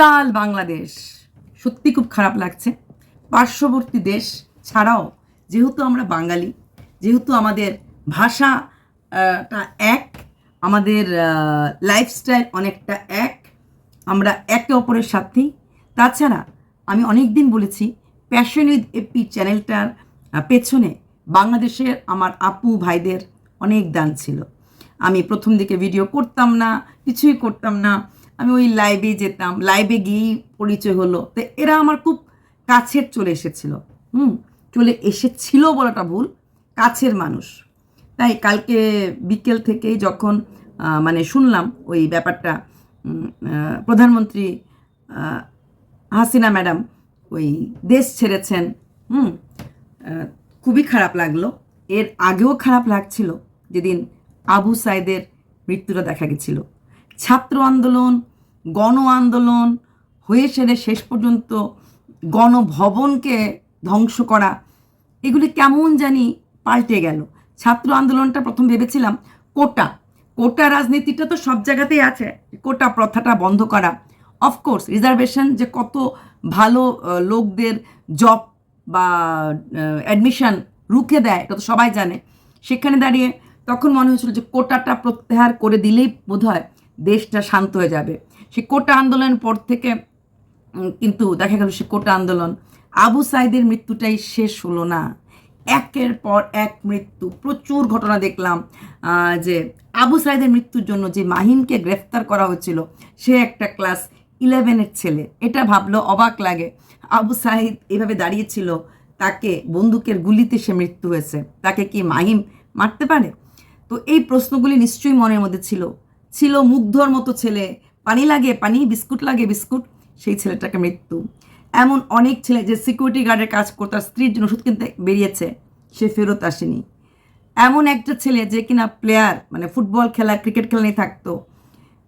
উত্তাল বাংলাদেশ। সত্যি খুব খারাপ লাগছে। পার্শ্ববর্তী দেশ ছাড়াও যেহেতু আমরা বাঙালি যেহেতু আমাদের ভাষা আহ, টা এক আমাদের লাইফস্টাইল অনেকটা এক আমরা একে অপরের সাথেই তাছাড়া আমি অনেক দিন বলেছি প্যাশন উইথ এপি চ্যানেলটার পেছনে বাংলাদেশের আমার আপু ভাইদের অনেক দান ছিল। আমি প্রথম দিকে ভিডিও করতাম না কিছুই করতাম না। আমি ওই লাইভে যেতাম লাইভে গিয়েই পরিচয় হলো। তো এরা আমার খুব কাছের চলে এসেছিল। হুম, চলে এসেছিল বলাটা ভুল, কাছের মানুষ। তাই কালকে বিকেল থেকেই যখন মানে শুনলাম ওই ব্যাপারটা প্রধানমন্ত্রী হাসিনা ম্যাডাম ওই দেশ ছেড়েছেন, হুম খুবই খারাপ লাগল। এর আগেও খারাপ লাগছিল, যেদিন আবু সাইদের মৃত্যুটা দেখা গেছিল। ছাত্র আন্দোলন, গণ আন্দোলন হয়ে সেরে শেষ পর্যন্ত গণভবনকে ধ্বংস করা, এগুলি কেমন জানি পাল্টে গেল। ছাত্র আন্দোলনটা প্রথম ভেবেছিলাম কোটা। কোটা রাজনীতিটা তো সব জায়গাতেই আছে। কোটা প্রথাটা বন্ধ করা। অফকোর্স রিজার্ভেশন যে কত ভালো লোকদের জব বা অ্যাডমিশন রুখে দেয়, এটা তো সবাই জানে। সেখানে দাঁড়িয়ে তখন মনে হয়েছিল যে কোটাটা প্রত্যাহার করে দিলেই বোধহয় দেশটা শান্ত হয়ে যাবে। সে কোটা আন্দোলনের পর থেকে কিন্তু দেখা গেল সে কোটা আন্দোলন আবু সাইদের মৃত্যুটাই শেষ হলো না। একের পর এক মৃত্যু, প্রচুর ঘটনা দেখলাম যে আবু সাইদের মৃত্যুর জন্য যে মাহিমকে গ্রেফতার করা হয়েছিল সে একটা ক্লাস ইলেভেনের ছেলে। এটা ভাবলো অবাক লাগে। আবু সাহিদ এভাবে দাঁড়িয়েছিল, তাকে বন্দুকের গুলিতে সে মৃত্যু হয়েছে। তাকে কি মাহিম মারতে পারে? তো এই প্রশ্নগুলি নিশ্চয়ই মনের মধ্যে ছিল। ছিল মুগ্ধর মতো ছেলে। পানি লাগে, পানি, বিস্কুট লাগে, বিস্কুট, সেই ছেলেটাকে মৃত্যু। এমন অনেক ছেলে যে সিকিউরিটি গার্ডের কাজ করতো তার স্ত্রীর জন্য ওষুধ কিনতে বেরিয়েছে। সে ফেরত আসেনি। এমন একটা ছেলে যে কিনা প্লেয়ার মানে ফুটবল খেলা ক্রিকেট খেলা নিয়ে থাকতো।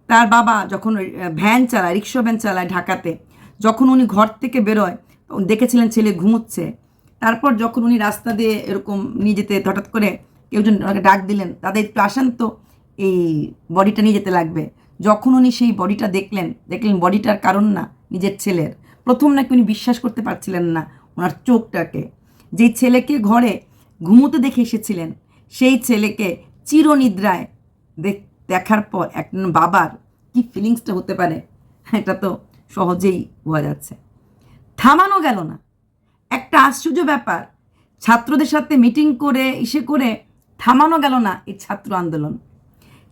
তার বাবা যখন ভ্যান চালায় রিক্সা ভ্যান চালায় ঢাকাতে, যখন উনি ঘর থেকে বেরোয় দেখেছিলেন ছেলে ঘুমোচ্ছে। তারপর যখন উনি রাস্তা দিয়ে এরকম নিয়ে যেতে হঠাৎ করে কেউ ডাক দিলেন, তাদের একটু আসেন তো এই বডিটা নিয়ে যেতে লাগবে। যখন উনি সেই বডিটা দেখলেন দেখলেন বডিটার কারণ না, নিজের ছেলের। প্রথম নাকি উনি বিশ্বাস করতে পারছিলেন না ওনার চোখটাকে। যেই ছেলেকে ঘরে ঘুমোতে দেখে এসেছিলেন, সেই ছেলেকে চিরনিদ্রায় দেখ- দেখার পর এক বাবার কি ফিলিংসটা হতে পারে, এটা তো সহজেই বোঝা যাচ্ছে। থামানো গেল না। একটা আশ্চর্য ব্যাপার, ছাত্রদের সাথে মিটিং করে, ইসে করে থামানো গেল না এই ছাত্র আন্দোলন।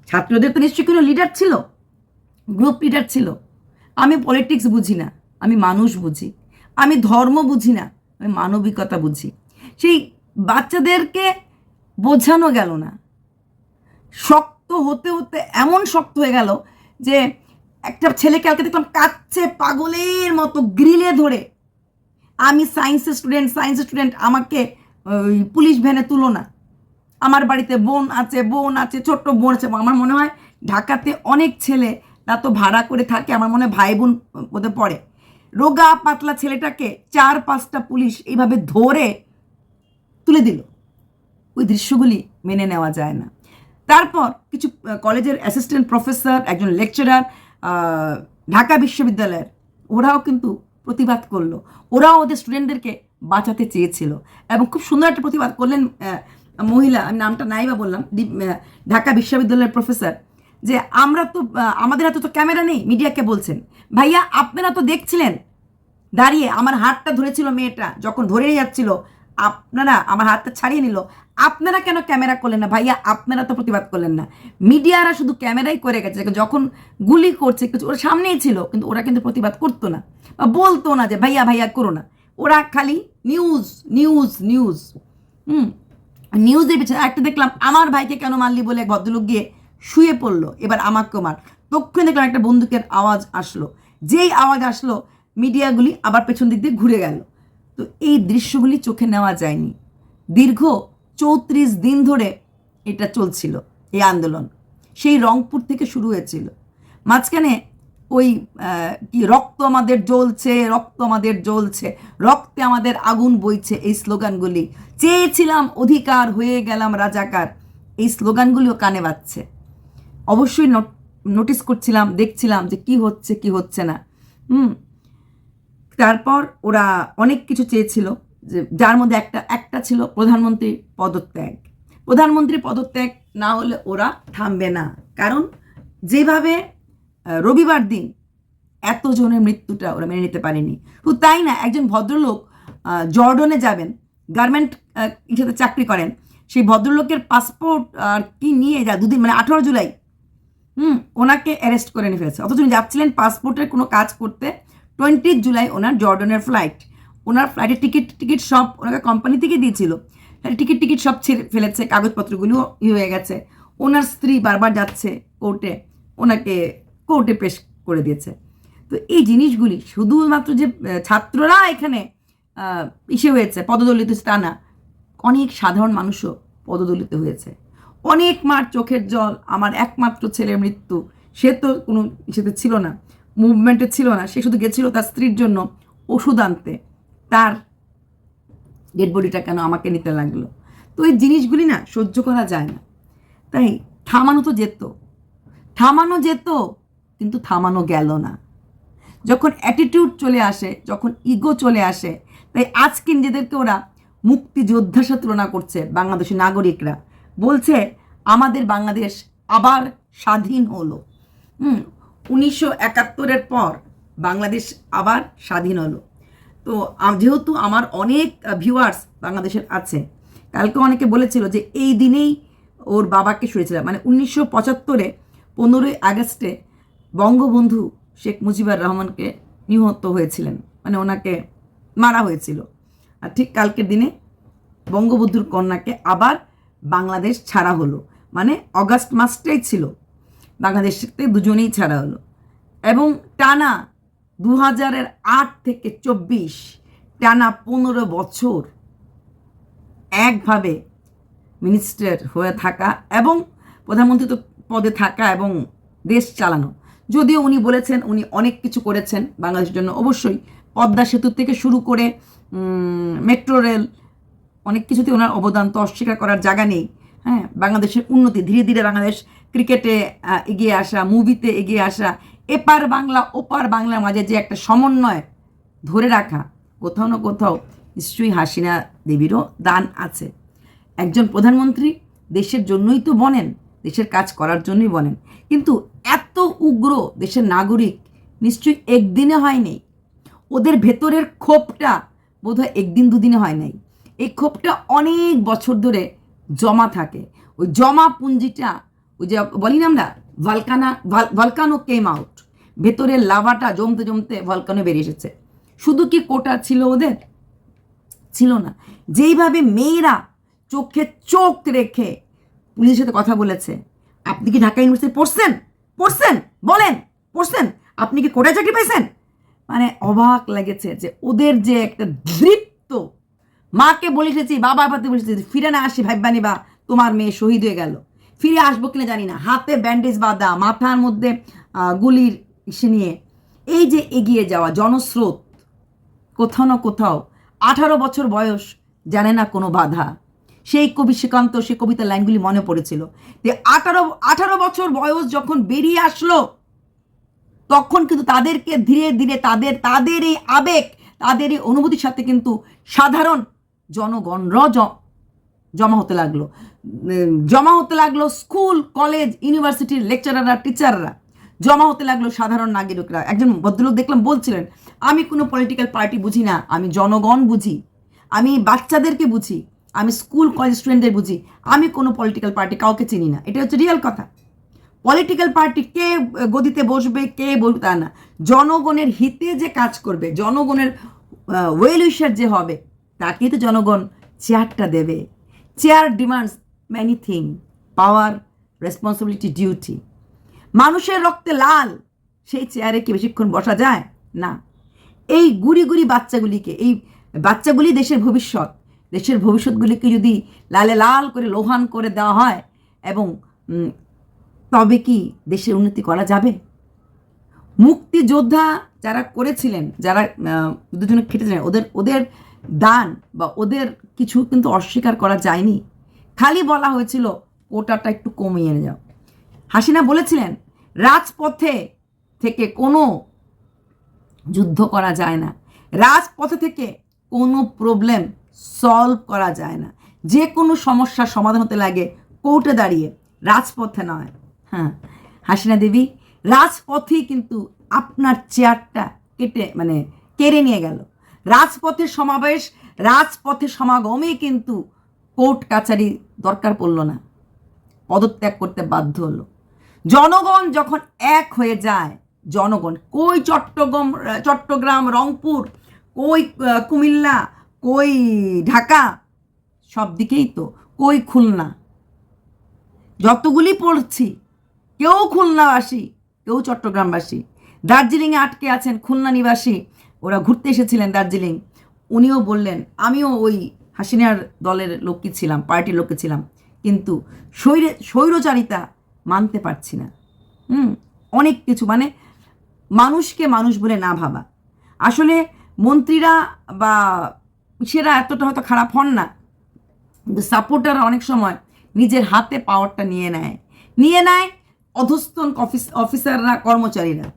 ছাত্রদের তো নিশ্চয়ই কোনো লিডার ছিল? গ্রুপ লিডার ছিল। আমি পলিটিক্স বুঝি না, আমি মানুষ বুঝি। আমি ধর্ম বুঝি না, আমি মানবিকতা বুঝি। সেই বাচ্চাদেরকে বোঝানো গেল না। শক্ত হতে হতে এমন শক্ত হয়ে গেল যে একটা ছেলেকে কালকে দেখলাম কাচ্ছে পাগলের মতো গ্রিলে ধরে। আমি সায়েন্সের স্টুডেন্ট সায়েন্সের স্টুডেন্ট আমাকে পুলিশ ভ্যানে তুলো না। আমার বাড়িতে বোন আছে বোন আছে, ছোট্ট বোন আছে, আমার মনে হয় ঢাকাতে অনেক ছেলে তা তো ভাড়া করে থাকে, আমার মনে হয় ভাই বোন ওদের পড়ে। রোগা পাতলা ছেলেটাকে চার পাঁচটা পুলিশ এইভাবে ধরে তুলে দিল। ওই দৃশ্যগুলি মেনে নেওয়া যায় না। তারপর কিছু কলেজের অ্যাসিস্ট্যান্ট প্রফেসর একজন লেকচারার ঢাকা বিশ্ববিদ্যালয়ের, ওরাও কিন্তু প্রতিবাদ করল। ওরাও ওদের স্টুডেন্টদেরকে বাঁচাতে চেয়েছিল। এবং খুব সুন্দর একটা প্রতিবাদ করলেন মহিলা, আমি নামটা নাই বা বললাম ঢাকা বিশ্ববিদ্যালয়ের প্রফেসর, যে আমরা তো আমাদের হাতে তো ক্যামেরা নেই, মিডিয়াকে বলছেন। ভাইয়া, আপনারা তো দেখছিলেন, দাঁড়িয়ে আমার হাতটা ধরেছিল মেয়েটা, যখন ধরে যাচ্ছিল, আপনারা আমার হাতটা ছাড়িয়ে নিল। আপনারা কেন ক্যামেরা করলেন না? ভাইয়া, আপনারা তো প্রতিবাদ করলেন না। মিডিয়ারা শুধু ক্যামেরাই করে গেছে যখন গুলি করছে, কিছু ওরা সামনেই ছিল, কিন্তু ওরা কিন্তু প্রতিবাদ করতো না, বা বলতো না যে, ভাইয়া ভাইয়া, করো না। ওরা খালি নিউজ নিউজ নিউজ হুম। নিউজের পিছনে একটা দেখলাম, আমার ভাইকে কেন মারলি বলে এক ভদ্রলোক গিয়ে শুয়ে পড়ল। এবার আমাকেও মার। তক্ষণ দেখলাম একটা বন্দুকের আওয়াজ আসলো। যেই আওয়াজ আসলো, মিডিয়াগুলি আবার পেছন দিক দিয়ে ঘুরে গেল। তো এই দৃশ্যগুলি চোখে নেওয়া যায়নি। দীর্ঘ চৌত্রিশ দিন ধরে এটা চলছিল, এই আন্দোলন। সেই রংপুর থেকে শুরু হয়েছিল। মাঝখানে ওই রক্ত আমাদের জ্বলছে, রক্ত আমাদের জ্বলছে, রক্তে আমাদের আগুন বইছে এই স্লোগানগুলি। চেয়েছিলাম অধিকার, হয়ে গেলাম রাজাকার। এই স্লোগানগুলিও কানে বাজছে। অবশ্যই নোট- নোটিস করছিলাম, দেখছিলাম যে কি হচ্ছে কি হচ্ছে না। হুম, তারপর ওরা অনেক কিছু চেয়েছিল যে যার মধ্যে একটা একটা ছিল প্রধানমন্ত্রী পদত্যাগ। প্রধানমন্ত্রী পদত্যাগ না হলে ওরা থামবে না। কারণ যেভাবে রবিবার দিন এতজনের মৃত্যুটা ওরা মেনে নিতে পারেনি। শুধু তাই না, একজন ভদ্রলোক জর্ডনে যাবেন, গার্মেন্ট ইসেতে চাকরি করেন, সেই ভদ্রলোকের পাসপোর্ট আর কি নিয়ে যা দুদিন মানে আঠারো জুলাই, হুম, ওনাকে অ্যারেস্ট করে নিয়ে ফেলেছে। অথচ উনি যাচ্ছিলেন পাসপোর্টের কোনো কাজ করতে টোয়েন্টি জুলাই ওনার জর্ডনের ফ্লাইট। ওনার ফ্লাইটের টিকিট টিকিট সব ওনাকে কোম্পানি থেকে দিয়েছিল। টিকিট টিকিট সব ছেড়ে ফেলেছে, কাগজপত্রগুলিও ই হয়ে গেছে। ওনার স্ত্রী বারবার যাচ্ছে কোর্টে, ওনাকে কোর্টে পেশ করে দিয়েছে। তো এই জিনিসগুলি শুধুমাত্র যে ছাত্ররা এখানে ইসে হয়েছে, পদদলিত হয়েছে তা না, অনেক সাধারণ মানুষও পদদলিত হয়েছে। অনেক মার চোখের জল, আমার একমাত্র ছেলের মৃত্যু, সে তো কোনো ইসেতে ছিল না মুভমেন্টে ছিল না, সে শুধু গেছিল তার স্ত্রীর জন্য ওষুধ আনতে। তার ডেড বডিটা কেন আমাকে নিতে লাগল? তো এই জিনিসগুলি না সহ্য করা যায় না। তাই থামানো তো যেত। থামানো যেত কিন্তু থামানো গেল না। যখন অ্যাটিটিউড চলে আসে, যখন ইগো চলে আসে, তাই আজকে নিজেদেরকে ওরা মুক্তিযোদ্ধার সাথে তুলনা করছে বাংলাদেশের নাগরিকরা। বলছে, আমাদের বাংলাদেশ আবার স্বাধীন হলো। হুম, উনিশশো একাত্তরের পর বাংলাদেশ আবার স্বাধীন হলো। তো যেহেতু আমার অনেক ভিউয়ার্স বাংলাদেশের আছে, কালকে অনেকে বলেছিল যে এই দিনেই ওর বাবাকে শুয়েছিলাম মানে উনিশশো পঁচাত্তরে, পনেরোই আগস্টে বঙ্গবন্ধু শেখ মুজিবুর রহমানকে নিহত হয়েছিলেন। মানে ওনাকে মারা হয়েছিল। আর ঠিক কালকের দিনে বঙ্গবন্ধুর কন্যাকে আবার বাংলাদেশ ছাড়া হলো। মানে অগাস্ট মাসটাই ছিল। বাংলাদেশ থেকে দুজনেই ছাড়া হলো। এবং টানা দু হাজারের আট থেকে চব্বিশ, টানা পনেরো বছর একভাবে মিনিস্টার হয়ে থাকা এবং প্রধানমন্ত্রী তো পদে থাকা এবং দেশ চালানো। যদিও উনি বলেছেন উনি অনেক কিছু করেছেন বাংলাদেশের জন্য। অবশ্যই পদ্মা সেতু থেকে শুরু করে মেট্রো রেল, অনেক কিছুতে ওনার অবদান তো অস্বীকার করার জায়গা নেই। হ্যাঁ বাংলাদেশের উন্নতি, ধীরে ধীরে বাংলাদেশ ক্রিকেটে এগিয়ে আসা, মুভিতে এগিয়ে আসা, এপার বাংলা, ওপার বাংলার মাঝে যে একটা সমন্বয় ধরে রাখা, কোথাও না কোথাও নিশ্চয়ই হাসিনা দেবীরও দান আছে। একজন প্রধানমন্ত্রী দেশের জন্যই তো বনেন, দেশের কাজ করার জন্যই বনেন। কিন্তু উগ্র দেশের নাগরিক নিশ্চয়ই একদিনে হয়নি। ওদের ভেতরের ক্ষোভটা বোধহয় একদিন দুদিনে হয় নাই। এই ক্ষোভটা অনেক বছর ধরে জমা থাকে। ওই জমা পুঞ্জিটা, ওই যে বলি না আমরা, ভলকানা ভলকানো কেম আউট ভেতরের লাভাটা জমতে জমতে ভলকানো বেরিয়ে এসেছে। শুধু কি কোটা ছিল ওদের? ছিল না। যেইভাবে মেয়েরা চোখে চোখ রেখে পুলিশের সাথে কথা বলেছে, আপনি কি ঢাকা ইউনিভার্সিটি পড়ছেন? পড়ছেন? বলেন, পড়ছেন? আপনি কি কোটায় চাকরি পেয়েছেন মানে অবাক লেগেছে যে ওদের যে একটা দৃপ্ত, মাকে বলে এসেছি বাবা বাবাতে বলে ফিরে না আসি ভাইবানি বা তোমার মেয়ে শহীদ হয়ে গেল। ফিরে আসব কিনা জানি না। হাতে ব্যান্ডেজ বাঁধা, মাথার মধ্যে গুলির ইসে নিয়ে। এই যে এগিয়ে যাওয়া, জনস্রোত, কোথাও না কোথাও, আঠারো বছর বয়স, জানে না কোনো বাধা। সেই কবি শ্রীকান্ত সে কবিতার লাইনগুলি মনে পড়েছিল। যে আঠারো আঠারো বছর বয়স যখন বেরিয়ে আসলো, তখন কিন্তু তাদেরকে ধীরে ধীরে তাদের তাদের এই আবেগ, তাদের এই অনুভূতির সাথে কিন্তু সাধারণ জনগণরাও জ- জমা হতে লাগল। জমা হতে লাগল স্কুল, কলেজ ইউনিভার্সিটির লেকচারাররা, টিচাররা। জমা হতে লাগল সাধারণ নাগরিকরা। একজন ভদ্রলোক দেখলাম বলছিলেন, আমি কোনো পলিটিক্যাল পার্টি বুঝি না, আমি জনগণ বুঝি। আমি বাচ্চাদেরকে বুঝি। আমি স্কুল কলেজ স্টুডেন্টদের বুঝি। আমি কোনো পলিটিক্যাল পার্টি কাউকে চিনি না। এটা হচ্ছে রিয়েল কথা। পলিটিক্যাল পার্টি কে গদিতে বসবে, কে বলবে তা না। জনগণের হিতে যে কাজ করবে, জনগণের ওয়েল উইশার যে হবে, তাকেই তো জনগণ চেয়ারটা দেবে। Chair demands many thing power responsibility duty মানুষের রক্তে লাল, সেই চেয়ারে কি বেশিক্ষণ বসা যায়? না। এই গুড়ি গুড়ি বাচ্চাগুলিকে, এই বাচ্চাগুলি দেশের ভবিষ্যৎ। দেশের ভবিষ্যৎগুলিকে যদি লালে লাল করে লোহান করে দেওয়া হয় এবং তবে কি দেশের উন্নতি করা যাবে? মুক্তিযোদ্ধা যারা করেছিলেন, যারা জন্য খেটেছিলেন, ওদের ওদের দান বা ওদের কিছু কিন্তু অস্বীকার করা যায়নি। খালি বলা হয়েছিল, কোটাটা একটু কমিয়ে নিয়ে যাও। হাসিনা বলেছিলেন, রাজপথে থেকে কোনো যুদ্ধ করা যায় না। রাজপথে থেকে কোনো প্রবলেম সলভ করা যায় না। যে কোনো সমস্যার সমাধান হতে লাগে কোর্টে দাঁড়িয়ে, রাজপথে নয়। হ্যাঁ হাসিনা দেবী, রাজপথেই কিন্তু আপনার চেয়ারটা কেটে মানে কেড়ে নিয়ে গেল। রাজপথের সমাবেশ রাজপথে সমাগমে কিন্তু কোর্ট কাছারি দরকার পড়ল না। পদত্যাগ করতে বাধ্য হলো। জনগণ যখন এক হয়ে যায়, জনগণ, কই চট্টগ্রাম চট্টগ্রাম, রংপুর, কই কুমিল্লা কই ঢাকা? সব দিকেই তো। কই খুলনা? যতগুলি পড়ছি, কেউ খুলনাবাসী, কেউ চট্টগ্রামবাসী। দার্জিলিংয়ে আটকে আছেন খুলনা নিবাসী। ওরা ঘুরতে এসেছিলেন দার্জিলিং। উনিও বললেন, আমিও ওই হাসিনার দলের লোককে ছিলাম, পার্টির লোককে ছিলাম। কিন্তু স্বৈরে স্বৈরচারিতা মানতে পারছি না। হুম, অনেক কিছু। মানে মানুষকে মানুষ বলে না ভাবা। আসলে মন্ত্রীরা বা সেরা এতটা হয়তো খারাপ হন না। কিন্তু সাপোর্টাররা অনেক সময় নিজের হাতে পাওয়ারটা নিয়ে নেয়। নিয়ে নেয় অধস্তন অফিস অফিসাররা কর্মচারীরা।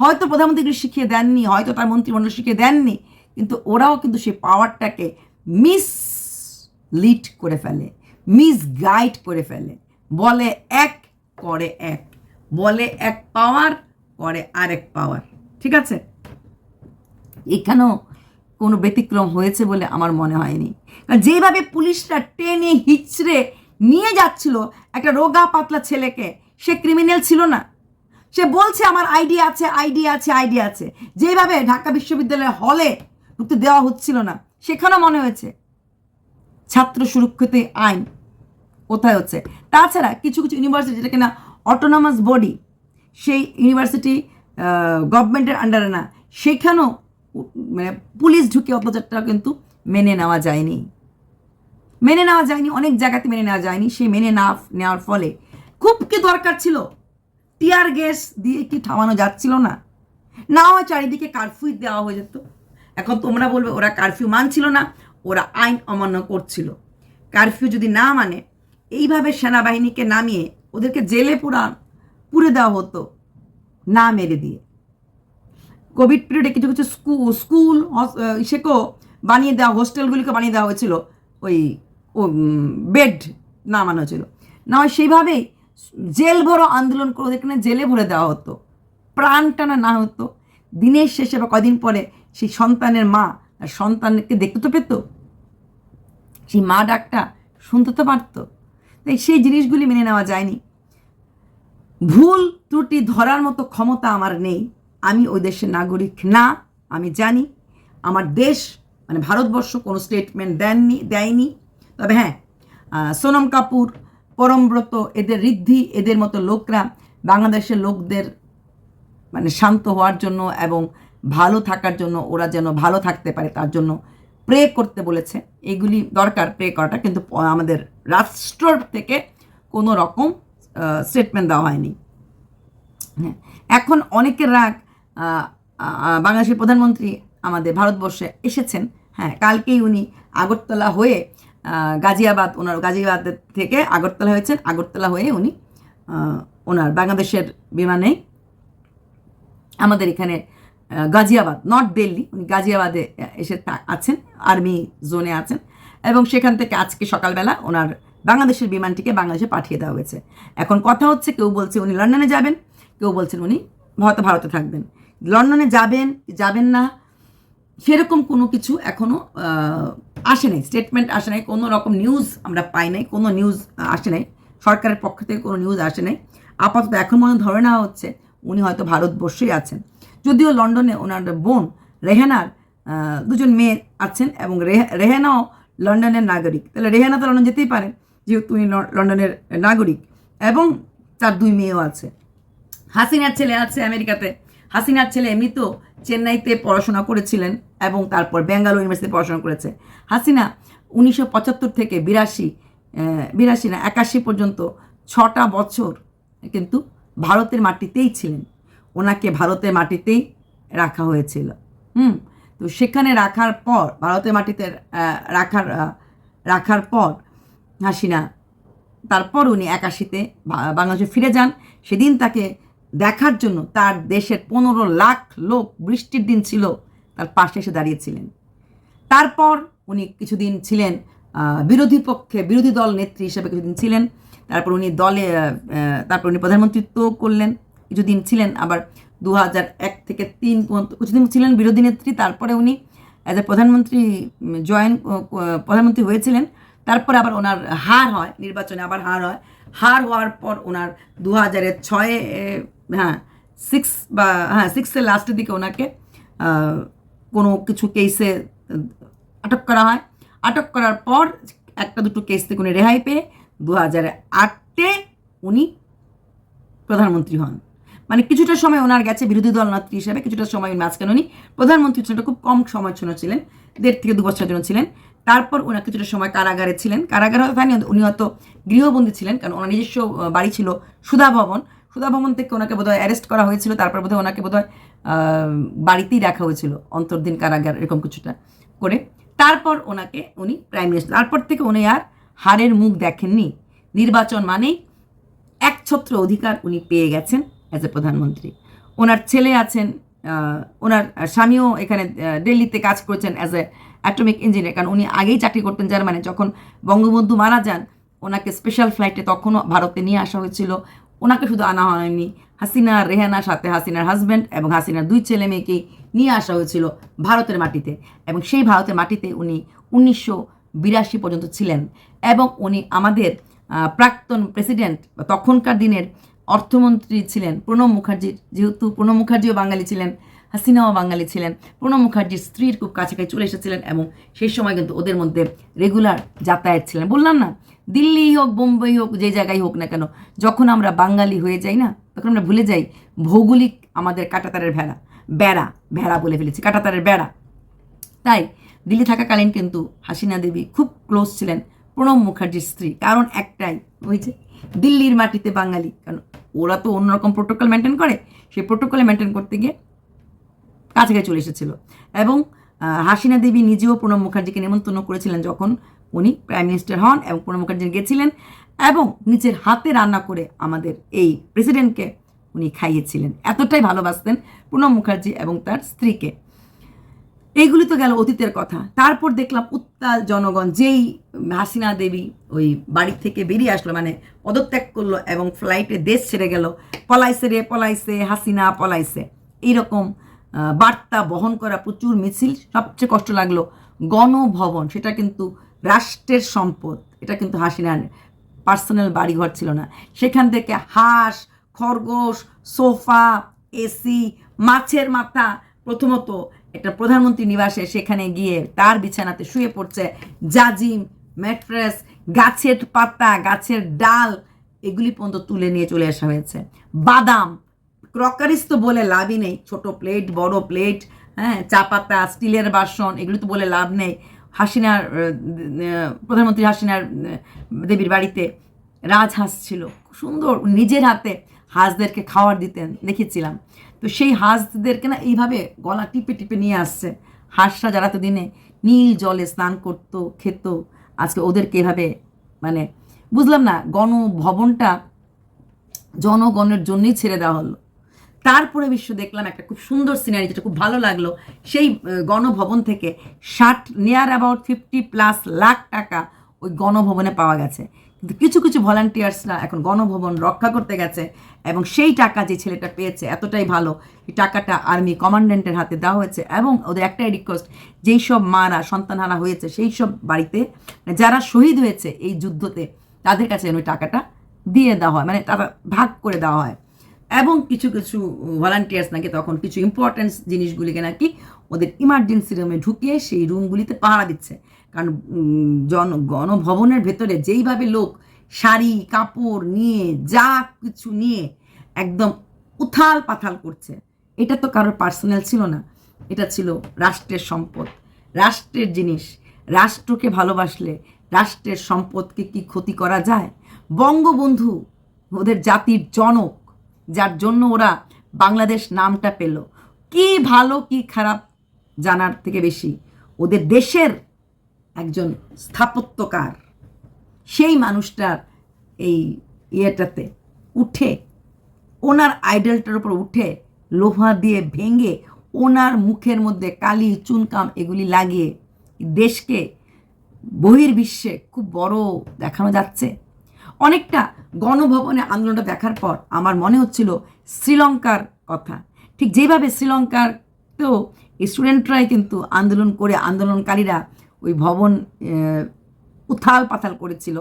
হয়তো প্রধানমন্ত্রীকে শিখিয়ে দেননি, হয়তো তার মন্ত্রিমণ্ডল শিখিয়ে দেননি, কিন্তু ওরাও কিন্তু সেই পাওয়ারটাকে মিস লিড করে ফেলে মিস গাইড করে ফেলে। বলে এক, করে এক। বলে এক পাওয়ার করে আরেক পাওয়ার ঠিক আছে? এখানেও কোনো ব্যতিক্রম হয়েছে বলে আমার মনে হয়নি। যেভাবে পুলিশরা টেনে হিচড়ে নিয়ে যাচ্ছিল একটা রোগা পাতলা ছেলেকে, সে ক্রিমিনাল ছিল না। সে বলছে, আমার আইডিয়া আছে আইডিয়া আছে আইডিয়া আছে। যেভাবে ঢাকা বিশ্ববিদ্যালয়ের হলে ঢুকতে দেওয়া হচ্ছিল না, সেখানেও মনে হয়েছে, ছাত্র সুরক্ষিত আইন কোথায় হচ্ছে? তাছাড়া কিছু কিছু ইউনিভার্সিটি যেটা কিনা অটোনমাস বডি সেই ইউনিভার্সিটি গভর্নমেন্টের আন্ডারে না, সেখানেও মানে পুলিশ ঢুকে অত্যাচারটা কিন্তু মেনে নেওয়া যায়নি। মেনে নেওয়া যায়নি, অনেক জায়গাতে মেনে নেওয়া যায়নি সেই মেনে না নেওয়ার ফলে। খুব কি দরকার ছিল? টিয়ার গ্যাস দিয়ে কি থামানো যাচ্ছিল না? না হয় চারিদিকে কারফিউ দেওয়া হয়ে যেত। এখন তোমরা বলবে, ওরা কারফিউ মানছিল না, ওরা আইন অমান্য করছিল। কারফিউ যদি না মানে এইভাবে সেনাবাহিনীকে নামিয়ে ওদেরকে জেলে পুরা পুরে দেওয়া হতো, না মেরে দিয়ে। কোভিড পিরিয়ডে কিছু কিছু স্কুল স্কুল সেকেও বানিয়ে দেওয়া, হোস্টেলগুলিকে বানিয়ে দেওয়া হয়েছিল। ওই বেড নামানো ছিল না হয় সেইভাবেই জেল ভরো আন্দোলন করে ওদেরকে জেলে ভরে দেওয়া হতো। প্রাণ টানা না হতো। দিনের শেষে বা কদিন পরে সেই সন্তানের মা, আর সন্তানকে দেখতে তো পেত। সেই মা ডাকটা শুনতে তো পারতো। তাই সেই জিনিসগুলি মেনে নেওয়া যায়নি। ভুল ত্রুটি ধরার মতো ক্ষমতা আমার নেই। আমি ওই দেশের নাগরিক না, আমি জানি। আমার দেশ মানে ভারতবর্ষ কোনো স্টেটমেন্ট দেননি, দেয়নি। তবে হ্যাঁ সোনম কাপুর পরমব্রত এদের ঋদ্ধি, এদের মতো লোকরা বাংলাদেশের লোকদের মানে শান্ত হওয়ার জন্য এবং ভালো থাকার জন্য, ওরা যেন ভালো থাকতে পারে তার জন্য প্রে করতে বলেছে। এগুলি দরকার প্রে করাটা, কিন্তু আমাদের রাষ্ট্র থেকে কোনো রকম স্টেটমেন্ট দেওয়া হয়নি। হ্যাঁ এখন অনেকের রাগ বাংলাদেশের প্রধানমন্ত্রী আমাদের ভারতবর্ষে এসেছেন। হ্যাঁ কালকেই উনি আগরতলা হয়ে গাজিয়াবাদ, ওনার গাজিয়াবাদ থেকে আগরতলা হয়েছেন। আগরতলা হয়ে উনি ওনার বাংলাদেশের বিমানে আমাদের এখানে গাজিয়াবাদ, নর্থ দিল্লি, উনি গাজিয়াবাদে এসে আছেন, আর্মি জোনে আছেন। এবং সেখান থেকে আজকে সকালবেলা ওনার বাংলাদেশের বিমানটিকে বাংলাদেশে পাঠিয়ে দেওয়া হয়েছে। এখন কথা হচ্ছে, কেউ বলছে উনি লন্ডনে যাবেন, কেউ বলছেন উনি হয়তো ভারতে থাকবেন। লন্ডনে যাবেন যাবেন না। সেরকম কোনো কিছু এখনও আসে নাই স্টেটমেন্ট আসে নাই, কোনো রকম নিউজ আমরা পাই নাই, কোনো নিউজ আসে নাই, সরকারের পক্ষ থেকে কোনো নিউজ আসে নাই। আপাতত এখন মনে ধরে নেওয়া হচ্ছে, উনি হয়তো ভারতবর্ষেই আছেন। যদিও লন্ডনে ওনার বোন রেহেনার দুজন মেয়ে আছেন এবং রেহ- রেহেনাও লন্ডনের নাগরিক। তাহলে রেহেনা তো লন্ডন যেতেই পারেন যেহেতু উনি লন্ডনের নাগরিক এবং তার দুই মেয়েও আছে। হাসিনার ছেলে আছে আমেরিকাতে হাসিনার ছেলে এমনিতেও চেন্নাইতে পড়াশোনা করেছিলেন এবং তারপর বেঙ্গালুরু ইউনিভার্সিটি পড়াশোনা করেছে। হাসিনা উনিশশো পঁচাত্তর থেকে বিরাশি বিরাশি না, একাশি পর্যন্ত ছটা বছর কিন্তু ভারতের মাটিতেই ছিলেন। ওনাকে ভারতের মাটিতেই রাখা হয়েছিল। হুম, তো সেখানে রাখার পর, ভারতের মাটিতে রাখার রাখার পর হাসিনা, তারপর উনি একাশিতে বাংলাদেশে ফিরে যান। সেদিন তাকে দেখার জন্য তার দেশের পনেরো লাখ লোক বৃষ্টির দিন ছিল তার পাশে এসে দাঁড়িয়েছিলেন। তারপর উনি কিছুদিন ছিলেন বিরোধী পক্ষে, বিরোধী দল নেত্রী হিসেবে কিছুদিন ছিলেন। তারপর উনি দলে তারপর উনি প্রধানমন্ত্রিত্ব করলেন। কিছুদিন ছিলেন আবার দু এক থেকে তিন পর্যন্ত কিছুদিন ছিলেন বিরোধী নেত্রী। তারপরে উনি অ্যাজ এ প্রধানমন্ত্রী জয়েন প্রধানমন্ত্রী হয়েছিলেন। তারপরে আবার ওনার হার হয়, নির্বাচনে আবার হার হয়। হার হওয়ার পর ওনার দু হাজারের ছয়ে হ্যাঁ সিক্স বা হ্যাঁ সিক্সের লাস্টের দিকে ওনাকে কোনো কিছু কেসে আটক করা হয়। আটক করার পর একটা দুটো কেস থেকে উনি রেহাই পেয়ে দু হাজার আটে উনি প্রধানমন্ত্রী হন। মানে কিছুটা সময় ওনার গেছে বিরোধী দল নেত্রী হিসেবে, কিছুটা সময় মাঝখানে উনি প্রধানমন্ত্রী ছিলেন, খুব কম সময়ের জন্য ছিলেন, দেড় থেকে দু বছরের জন্য ছিলেন। তারপর ওনার কিছুটা সময় কারাগারে ছিলেন। কারাগারে হয়তো উনি হয়তো গৃহবন্দী ছিলেন, কারণ ওনার নিজস্ব বাড়ি ছিল সুধা ভবন। সুধা ভবন থেকে ওনাকে বোধহয় অ্যারেস্ট করা হয়েছিল, তারপর বোধহয় ওনাকে বোধহয় বাড়িতেই রাখা হয়েছিল, অন্তর্দিন কারাগার, এরকম কিছুটা করে। তারপর ওনাকে উনি প্রাইম মিনিস্টার তারপর থেকে উনি আর হারের মুখ দেখেননি। নির্বাচন মানেই একছত্র অধিকার উনি পেয়ে গেছেন অ্যাজ এ প্রধানমন্ত্রী। ওনার ছেলে আছেন ওনার স্বামীও এখানে দিল্লিতে কাজ করেছেন অ্যাজ এ অ্যাটমিক ইঞ্জিনিয়ার কারণ উনি আগেই চাকরি করতেন জার্মানি যখন বঙ্গবন্ধু মারা যান, ওনাকে স্পেশাল ফ্লাইটে তখনও ভারতে নিয়ে আসা হয়েছিল। ওনাকে শুধু আনা হয়নি। হাসিনা, রেহানা, সাথে হাসিনার হাজব্যান্ড এবং হাসিনার দুই ছেলে মেয়েকে নিয়ে আসা হয়েছিল ভারতের মাটিতে এবং সেই ভারতের মাটিতে উনি উনিশশো বিরাশি পর্যন্ত ছিলেন এবং উনি আমাদের প্রাক্তন প্রেসিডেন্ট তখনকার দিনের অর্থমন্ত্রী ছিলেন। প্রণব মুখার্জি যেহেতু প্রণব মুখার্জিও বাঙালি ছিলেন, হাসিনাও বাঙালি ছিলেন, প্রণব মুখার্জির স্ত্রীর খুব কাছাকাছি চলে এসেছিলেন এবং সেই সময় কিন্তু ওদের মধ্যে রেগুলার যাতায়াত ছিলেন। বললাম না দিল্লি হোক, বোম্বাই হোক, যে জায়গায় হোক না কেন, যখন আমরা বাঙালি হয়ে যাই না, তখন আমরা ভুলে যাই ভৌগোলিক আমাদের কাটাতারের ভেড়া, বেড়া, ভেড়া বলে ফেলেছি, কাটাতারের বেড়া। তাই দিল্লি থাকাকালীন কিন্তু হাসিনা দেবী খুব ক্লোজ ছিলেন প্রণব মুখার্জির স্ত্রী, কারণ একটাই যে দিল্লির মাটিতে বাঙালি, কারণ ওরা তো অন্যরকম প্রোটোকল মেনটেন করে, সেই প্রোটোকলে মেনটেন করতে গিয়ে কাছাকাছি চলে এসেছিল। এবং হাসিনা দেবী নিজেও প্রণব মুখার্জিকে নেমন্তন্ন করেছিলেন যখন উনি প্রাইম মিনিস্টার হন এবং প্রণব মুখার্জি গেছিলেন এবং নিজের হাতে রান্না করে আমাদের এই প্রেসিডেন্টকে উনি খাইয়েছিলেন। এতটাই ভালোবাসতেন প্রণব মুখার্জি এবং তার স্ত্রীকে। এইগুলি তো গেল অতীতের কথা। তারপর দেখলাম উত্তাল জনগণ, যেই হাসিনা দেবী ওই বাড়ি থেকে বেরিয়ে আসলো মানে পদত্যাগ করল এবং ফ্লাইটে দেশ ছেড়ে গেল। পলাইছে রে, পলাইছে, হাসিনা পলাইছে। এইরকম বার্তা বহন করা প্রচুর মিছিল, সবচেয়ে কষ্ট লাগল গণভবন। সেটা কিন্তু রাষ্ট্রের সম্পদ, এটা কিন্তু হাসিনার পার্সোনাল বাড়িঘর ছিল না। সেখান থেকে হাঁস, খরগোশ, সোফা এসি মাছের মাথা, প্রথমত একটা প্রধানমন্ত্রী নিবাসে সেখানে গিয়ে তার বিছানাতে শুয়ে পড়ছে জাজিম, ম্যাট্রেস, গাছের পাতা, গাছের ডাল, এগুলি পর্যন্ত তুলে নিয়ে চলে আসা হয়েছে। বাদাম ক্রকারিস তো বলে লাভই নেই, ছোট প্লেট বড় প্লেট হ্যাঁ চা পাতা স্টিলের বাসন, এগুলি তো বলে লাভ নেই। হাসিনার প্রধানমন্ত্রী হাসিনার দেবীর বাড়িতে রাজহাঁস ছিল সুন্দর, নিজের হাতে হাঁসদেরকে খাবার দিতেন দেখেছিলাম তো সেই হাঁসদেরকে না এইভাবে গলা টিপে টিপে নিয়ে আসছে। হাঁসরা যারা তো দিনে নীল জলে স্নান করতো, খেত, আজকে ওদেরকে এভাবে মানে বুঝলাম না, গণভবনটা জনগণের জন্যই ছেড়ে দেওয়া হলো। তারপরে বিশ্ব দেখলাম একটা খুব সুন্দর সিনারি যেটা খুব ভালো লাগল। সেই গণভবন থেকে ষাট near about fifty plus lakh টাকা ওই গণভবনে পাওয়া গেছে। কিন্তু কিছু কিছু ভলান্টিয়ার্সরা এখন গণভবন রক্ষা করতে গেছে এবং সেই টাকা যে ছেলেটা পেয়েছে এতটাই ভালো, এই টাকাটা আর্মি কমান্ডেন্টের হাতে দেওয়া হয়েছে এবং ওদের একটাই রিকোয়েস্ট যেই সব মারা সন্তানহারা হয়েছে, সেই সব বাড়িতে মানে যারা শহীদ হয়েছে এই যুদ্ধতে, তাদের কাছে ওই টাকাটা দিয়ে দেওয়া হয় মানে টাকা ভাগ করে দেওয়া হয়। এবং কিছু কিছু ভলান্টিয়ার্স নাকি তখন কিছু ইম্পর্টেন্স জিনিসগুলিকে নাকি ওদের ইমার্জেন্সি রুমে ঢুকিয়ে সেই রুমগুলিতে পাহারা দিচ্ছে। কারণ জন, গণভবনের ভেতরে যেইভাবে লোক শাড়ি, কাপড় নিয়ে, যা কিছু নিয়ে একদম উথাল পাথাল করছে, এটা তো কারোর পার্সোনাল ছিল না। এটা ছিল রাষ্ট্রের সম্পদ। রাষ্ট্রের জিনিস, রাষ্ট্রকে ভালোবাসলে রাষ্ট্রের সম্পদকে কি ক্ষতি করা যায়? বঙ্গবন্ধু, ওদের জাতির জনক যার জন্য ওরা বাংলাদেশ নামটা পেল। কি ভালো, কি খারাপ জানার থেকে বেশি, ওদের দেশের একজন স্থাপত্যকার, সেই মানুষটার এই ইয়েটাতে উঠে, ওনার আইডলটার উপর উঠে লোহা দিয়ে ভেঙে ওনার মুখের মধ্যে কালি, চুনকাম এগুলি লাগিয়ে দেশকে বহির্বিশ্বে খুব বড় দেখানো যাচ্ছে। অনেকটা গণভবনে আন্দোলনটা দেখার পর আমার মনে হচ্ছিল শ্রীলঙ্কার কথা। ঠিক যেভাবে শ্রীলঙ্কার তো স্টুডেন্টরাই কিন্তু আন্দোলন করে আন্দোলনকারীরা ওই ভবন উথাল পাথাল করেছিল,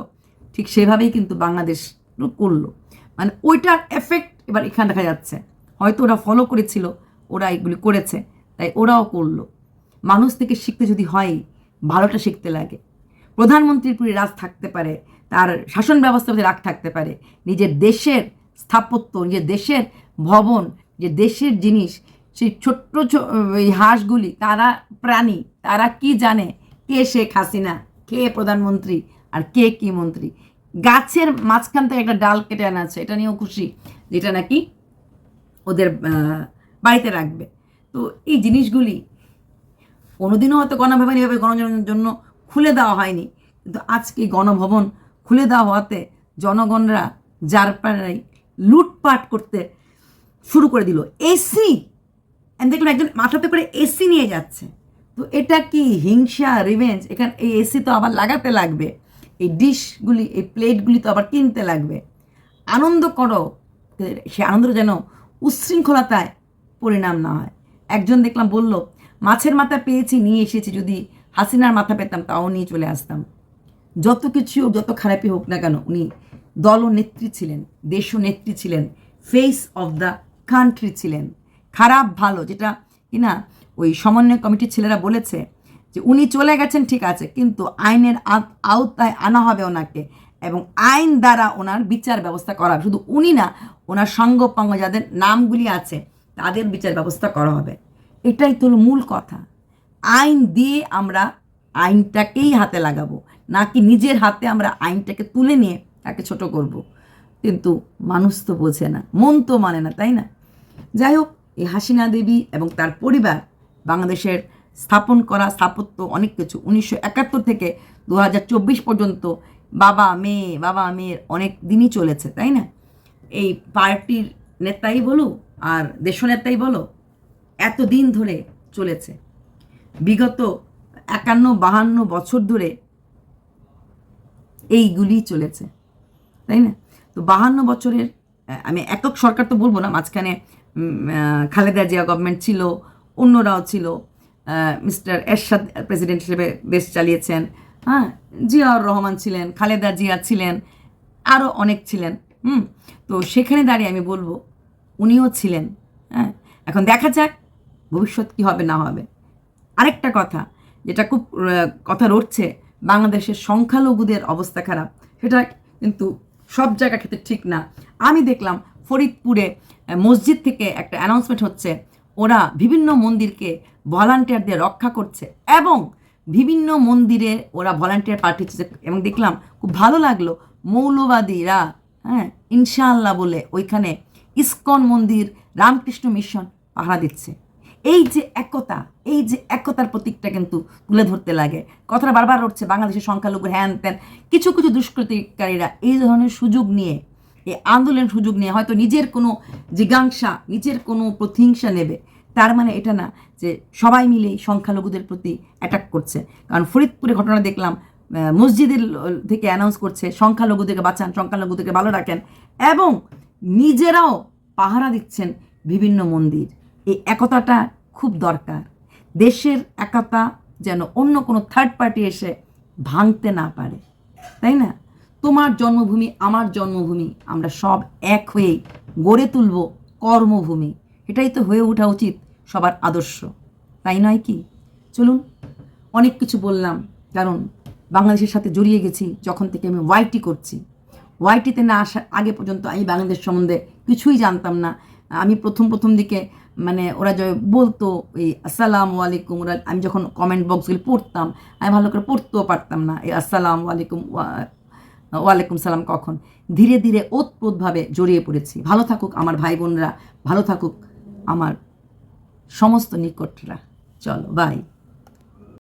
ঠিক সেভাবেই কিন্তু বাংলাদেশ করল। মানে ওইটার এফেক্ট এবার এখানে দেখা যাচ্ছে। হয়তো ওরা ফলো করেছিল, ওরা এগুলি করেছে, তাই ওরাও করল। মানুষ থেকে শিখতে যদি হয়, ভালোটা শিখতে লাগে। প্রধানমন্ত্রীর পুরী রাজ থাকতে পারে তার শাসন ব্যবস্থাতে রাগ থাকতে পারে। নিজের দেশের স্থাপত্য, নিজের দেশের ভবন যে দেশের জিনিস, সেই ছোট্ট এই হাঁসগুলি, তারা প্রাণী, তারা কি জানে কে শেখ হাসিনা, কে প্রধানমন্ত্রী আর কে কি মন্ত্রী? গাছের মাঝখান থেকে একটা ডাল কেটে আনা আছে, এটা নিয়েও খুশি যেটা নাকি ওদের বাড়িতে রাখবে। তো এই জিনিসগুলি কোনোদিনও হয়তো গণভবন এভাবে গণজনের জন্য খুলে দেওয়া হয়নি। কিন্তু আজকে গণভবন খুলে দেওয়া হওয়াতে জনগণরা যার পাড়াই লুটপাট করতে শুরু করে দিল। এসি দেখলাম একজন মাথাতে করে এসি নিয়ে যাচ্ছে। তো এটা কি হিংসা রিভেঞ্জ এখানে এই এসি তো আবার লাগাতে লাগবে। এই ডিশগুলি, এই প্লেটগুলি তো আবার কিনতে লাগবে। আনন্দ করো, সে আনন্দ যেন উচ্ছৃঙ্খলতায় পরিণাম না হয়। একজন দেখলাম বলল, মাছের মাথা পেয়েছি, নিয়ে এসেছি। যদি হাসিনার মাথা পেতাম, তাও নিয়ে চলে আসতাম। যত কিছু হোক, যত খারাপই হোক না কেন, উনি দলনেত্রী ছিলেন দেশনেত্রী ছিলেন ফেস অফ দ্য কান্ট্রি ছিলেন। খারাপ, ভালো, যেটা কিনা ওই সমন্বয় কমিটির ছেলেরা বলেছে যে, উনি চলে গেছেন, ঠিক আছে, কিন্তু আইনের আওতায় আনা হবে ওনাকে এবং আইন দ্বারা ওনার বিচার ব্যবস্থা করা হবে। শুধু উনি না, ওনার সঙ্গপাঙ্গ যাদের নামগুলি আছে, তাদের বিচার ব্যবস্থা করা হবে। এটাই তো মূল কথা। আইন দিয়ে আমরা আইনটাকেই হাতে লাগাবো। নাকি নিজের হাতে আমরা আইনটাকে তুলে নিয়ে তাকে ছোট করব। কিন্তু মানুষ তো বোঝে না, মন তো মানে না, তাই না? যাই হোক এই হাসিনা দেবী এবং তার পরিবার বাংলাদেশের স্থাপন করা স্থাপত্য অনেক কিছু। উনিশশো একাত্তর থেকে দু হাজার চব্বিশ পর্যন্ত বাবা, মেয়ে, বাবা, মেয়ের অনেক দিনই চলেছে, তাই না? এই পার্টির নেতাই বলো আর দেশনেতাই বলো এত দিন ধরে চলেছে। বিগত একান্ন, বাহান্ন বছর ধরে এইগুলি চলেছে, তাই না? তো বাহান্ন বছরের আমি একক সরকার তো বলব না, মাঝখানে খালেদা জিয়া গভর্নমেন্ট ছিল, অন্যরাও ছিল মিস্টার এরশাদ প্রেসিডেন্ট হিসেবে দেশ চালিয়েছেন হ্যাঁ জিয়াউর রহমান ছিলেন, খালেদা জিয়া ছিলেন, আরও অনেক ছিলেন, হুম? তো সেখানে দাঁড়িয়ে আমি বলব, উনিও ছিলেন হ্যাঁ? এখন দেখা যাক, ভবিষ্যৎ কী হবে, না হবে। আরেকটা কথা, যেটা খুব কথা রটছে বাংলাদেশের সংখ্যালঘুদের অবস্থা খারাপ। সেটা কিন্তু সব জায়গা ক্ষেত্রে ঠিক না। আমি দেখলাম ফরিদপুরে মসজিদ থেকে একটা অ্যানাউন্সমেন্ট হচ্ছে, ওরা বিভিন্ন মন্দিরকে ভলান্টিয়ার দিয়ে রক্ষা করছে এবং বিভিন্ন মন্দিরে ওরা ভলান্টিয়ার পাঠিয়েছে। এবং দেখলাম খুব ভালো লাগল, মৌলবাদীরা হ্যাঁ ইনশাআল্লাহ বলে ওইখানে ইস্কন মন্দির, রামকৃষ্ণ মিশন পাহারা দিচ্ছে। এই যে একতা, এই যে একতার প্রতীকটা কিন্তু তুলে ধরতে লাগে। কথাটা বারবার উঠছে, বাংলাদেশের সংখ্যালঘু হ্যান ত্যান। কিছু কিছু দুষ্কৃতিকারীরা এই ধরনের সুযোগ নিয়ে, এই আন্দোলনের সুযোগ নিয়ে হয়তো নিজের কোনো জিজ্ঞাসা, নিজের কোনো প্রতিহিংসা নেবে। তার মানে এটা না যে সবাই মিলেই সংখ্যালঘুদের প্রতি অ্যাটাক করছে। কারণ ফরিদপুরে ঘটনা দেখলাম মসজিদের থেকে অ্যানাউন্স করছে, সংখ্যালঘুদেরকে বাঁচান, সংখ্যালঘুদেরকে ভালো রাখেন এবং নিজেরাও পাহারা দিচ্ছেন বিভিন্ন মন্দির। এই একতাটা খুব দরকার। দেশের একতা যেন অন্য কোনো থার্ড পার্টি এসে ভাঙতে না পারে, তাই না? তোমার জন্মভূমি, আমার জন্মভূমি, আমরা সব এক হয়ে গড়ে তুলব কর্মভূমি। এটাই তো হয়ে ওঠা উচিত সবার আদর্শ, তাই নয় কি? চলুন, অনেক কিছু বললাম, কারণ বাংলাদেশের সাথে জড়িয়ে গেছি যখন থেকে আমি ওয়াইটি করছি। ওয়াইটিতে না আসার আগে পর্যন্ত আমি বাংলাদেশ সম্বন্ধে কিছুই জানতাম না। আমি প্রথম প্রথম দিকে মানে ওরা যে বলতো, এই আসসালাম আলাইকুম ওরা, আমি যখন কমেন্ট বক্সগুলি পড়তাম, আমি ভালো করে পড়তেও পারতাম না, এই আসসালাম আলাইকুম ওয়া- ওয়ালাইকুম সালাম কখন? ধীরে ধীরে ওতপ্রোতভাবে জড়িয়ে পড়েছি। ভালো থাকুক আমার ভাই বোনরা, ভালো থাকুক আমার সমস্ত নিকটরা। চলো বাই